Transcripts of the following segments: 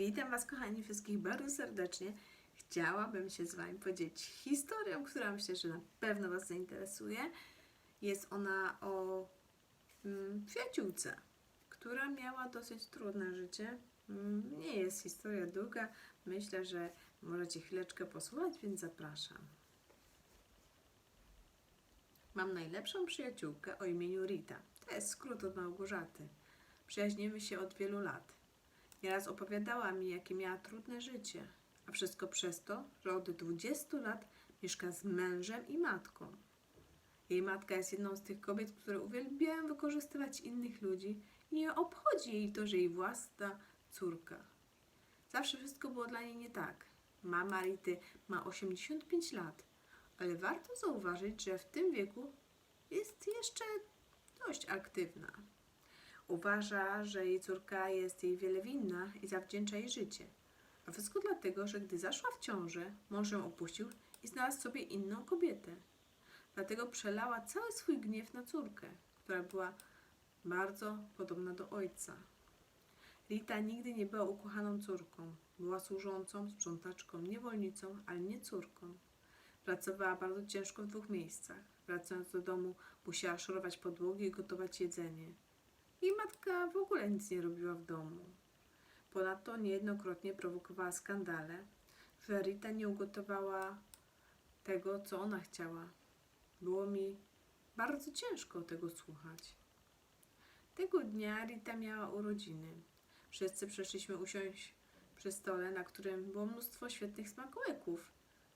Witam Was, kochani, wszystkich bardzo serdecznie. Chciałabym się z Wami podzielić historią, która myślę, że na pewno Was zainteresuje. Jest ona o mm, przyjaciółce, która miała dosyć trudne życie. Mm, nie jest historia długa. Myślę, że możecie chwileczkę posłuchać, więc zapraszam. Mam najlepszą przyjaciółkę o imieniu Rita. To jest skrót od Małgorzaty. Przyjaźnimy się od wielu lat. Nieraz opowiadała mi, jakie miała trudne życie, a wszystko przez to, że od 20 lat mieszka z mężem i matką. Jej matka jest jedną z tych kobiet, które uwielbiają wykorzystywać innych ludzi i nie obchodzi jej to, że jej własna córka. Zawsze wszystko było dla niej nie tak. Mama Rity ma 85 lat, ale warto zauważyć, że w tym wieku jest jeszcze dość aktywna. Uważa, że jej córka jest jej wiele winna i zawdzięcza jej życie. A wszystko dlatego, że gdy zaszła w ciążę, mąż ją opuścił i znalazł sobie inną kobietę. Dlatego przelała cały swój gniew na córkę, która była bardzo podobna do ojca. Rita nigdy nie była ukochaną córką. Była służącą, sprzątaczką, niewolnicą, ale nie córką. Pracowała bardzo ciężko w dwóch miejscach. Wracając do domu, musiała szorować podłogi i gotować jedzenie. Jej matka w ogóle nic nie robiła w domu. Ponadto niejednokrotnie prowokowała skandale, że Rita nie ugotowała tego, co ona chciała. Było mi bardzo ciężko tego słuchać. Tego dnia Rita miała urodziny. Wszyscy przyszliśmy usiąść przy stole, na którym było mnóstwo świetnych smakołyków,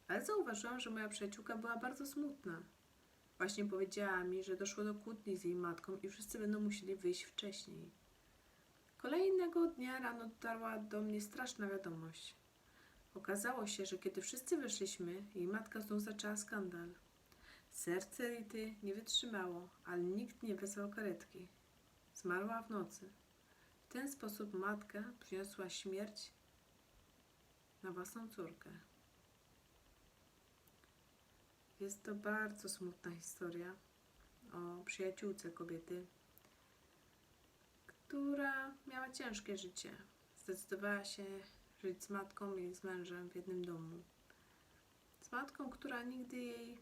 ale zauważyłam, że moja przyjaciółka była bardzo smutna. Właśnie powiedziała mi, że doszło do kłótni z jej matką i wszyscy będą musieli wyjść wcześniej. Kolejnego dnia rano dotarła do mnie straszna wiadomość. Okazało się, że kiedy wszyscy wyszliśmy, jej matka znów zaczęła skandal. Serce Rity nie wytrzymało, ale nikt nie wezwał karetki. Zmarła w nocy. W ten sposób matka przyniosła śmierć na własną córkę. Jest to bardzo smutna historia o przyjaciółce kobiety, która miała ciężkie życie. Zdecydowała się żyć z matką i z mężem w jednym domu. Z matką, która nigdy jej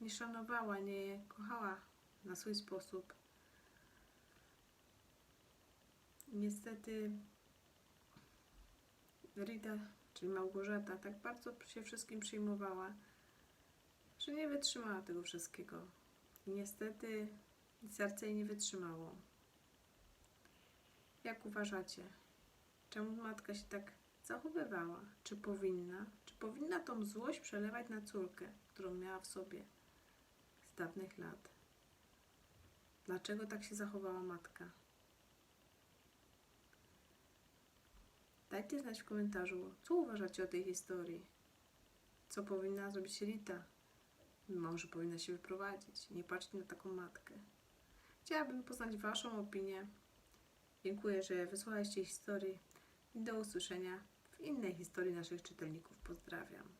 nie szanowała, nie kochała na swój sposób. Niestety Rita, czyli Małgorzata, tak bardzo się wszystkim przejmowała, że nie wytrzymała tego wszystkiego. I niestety serce jej nie wytrzymało. Jak uważacie? Czemu matka się tak zachowywała? Czy powinna? Czy powinna tą złość przelewać na córkę, którą miała w sobie z dawnych lat? Dlaczego tak się zachowała matka? Dajcie znać w komentarzu, co uważacie o tej historii. Co powinna zrobić Rita? Może powinna się wyprowadzić. Nie patrzeć na taką matkę. Chciałabym poznać Waszą opinię. Dziękuję, że wysłuchaliście historii i do usłyszenia w innej historii naszych czytelników. Pozdrawiam.